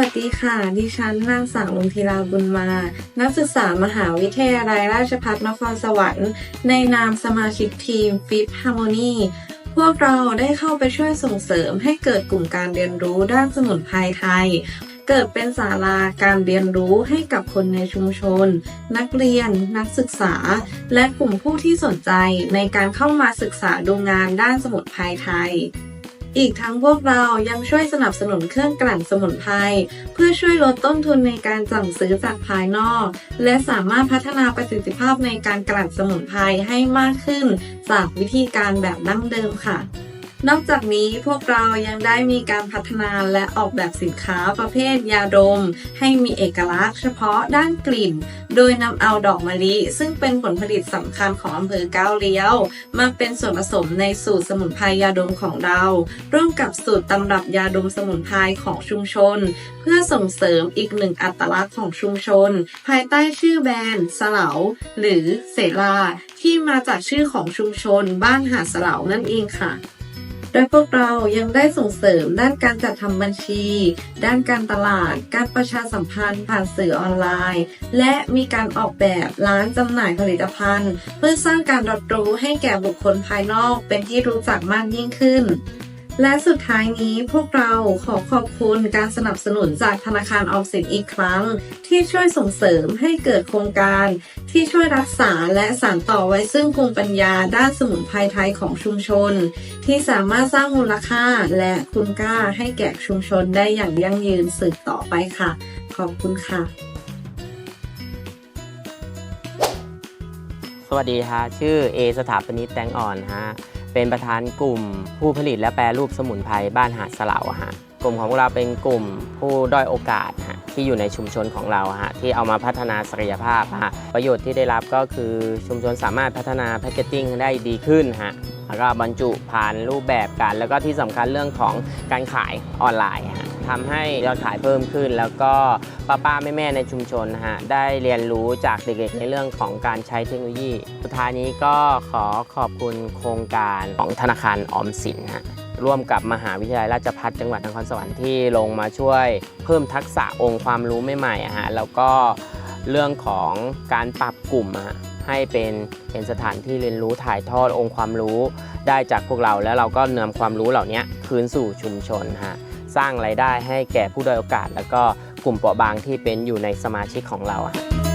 วัสดีค่ะ ดิฉันนางสาวลุงธีราบุญมา นักศึกษามหาวิทยาลัยราชภัฏนครสวรรค์ ในนามสมาชิกทีม Fifth Harmony พวกเราได้เข้าไปช่วยส่งเสริมให้เกิดกลุ่มการเรียนรู้ด้านสมุนไพรไทย เกิดเป็นศาลาการเรียนรู้ให้กับคนในชุมชน นักเรียน นักศึกษา และกลุ่มผู้ที่สนใจในการเข้ามาศึกษาดูงานด้านสมุนไพรไทย อีกทั้งพวกเรายังช่วยสนับสนุนเครื่องกลั่นสมุนไพรเพื่อช่วยลดต้นทุนในการสั่งซื้อจากภายนอก และสามารถพัฒนาประสิทธิภาพในการกลั่นสมุนไพรให้มากขึ้น จากวิธีการแบบดั้งเดิมค่ะ นอกจากนี้พวกเรายังได้มีการพัฒนาและออกแบบสินค้าประเภทยาดม ให้มีเอกลักษณ์เฉพาะด้านกลิ่น โดยนำเอาดอกมะลิ ซึ่งเป็นผลผลิตสำคัญของอำเภอก้าวเลี้ยว มาเป็นส่วนผสมในสูตรสมุนไพรยาดมของเรา ร่วมกับสูตรตำรับยาดมสมุนไพรของชุมชน เพื่อส่งเสริมอีกหนึ่งอัตลักษณ์ของชุมชน ภายใต้ชื่อแบรนด์สลาหรือเสลาที่มาจากชื่อของชุมชนบ้านหาดสลานั่นเองค่ะ โดยพวกเรายังได้ส่งเสริมด้านการจัดทำบัญชี ด้านการตลาด การประชาสัมพันธ์ผ่านสื่อออนไลน์ และมีการออกแบบร้านจำหน่ายผลิตภัณฑ์ เพื่อสร้างการรับรู้ให้แก่บุคคลภายนอกเป็นที่รู้จักมากยิ่งขึ้น และสุดท้ายนี้พวกเราขอขอบคุณการสนับสนุนจากธนาคารออมสินอีกครั้ง ที่ช่วยส่งเสริมให้เกิดโครงการ ที่ช่วยรักษาและสานต่อไว้ซึ่งภูมิปัญญาด้านสมุนไพรไทยของชุมชน ที่สามารถสร้างมูลค่าและคุณค่าให้แก่ชุมชนได้อย่างยั่งยืนสืบต่อไปค่ะ ขอบคุณค่ะ สวัสดีฮะชื่อเอสถาปนิตแตงอ่อนฮะ เป็นประธานกลุ่ม ผู้ผลิตและแปรรูปสมุนไพรบ้านหาดสลาวฮะกลุ่มของเราเป็นกลุ่มผู้ด้อยโอกาสฮะที่อยู่ในชุมชนของเราฮะที่เอามาพัฒนาศักยภาพฮะประโยชน์ที่ได้รับก็คือชุมชนสามารถพัฒนาแพคเกจจิ้งได้ดีขึ้นฮะแล้วก็บรรจุผ่านรูปแบบการแล้วก็ที่สำคัญเรื่องของการขายออนไลน์ฮะ ทำให้ยอดขายเพิ่มขึ้น แล้วก็ป้าป้าแม่แม่ๆในชุมชนนะฮะได้เรียนรู้จากเด็กๆในเรื่องของการใช้เทคโนโลยี สุดท้ายนี้ก็ขอขอบคุณโครงการของธนาคารออมสินฮะร่วมกับมหาวิทยาลัยราชภัฏจังหวัดนครสวรรค์ที่ลงมาช่วยเพิ่มทักษะองค์ความรู้ใหม่ๆฮะแล้วก็เรื่องของการปรับกลุ่มฮะให้เป็นเป็นสถานที่เรียนรู้ถ่ายทอดองค์ความรู้ ได้จากพวกเราแล้วเราก็นำความรู้เหล่านี้คืนสู่ชุมชนฮะ สร้างไรายได้ให้แก่ผู้ด้อยโอกาส แล้วก็กลุ่มเปราะบางที่เป็นอยู่ในสมาชิกของเราอะ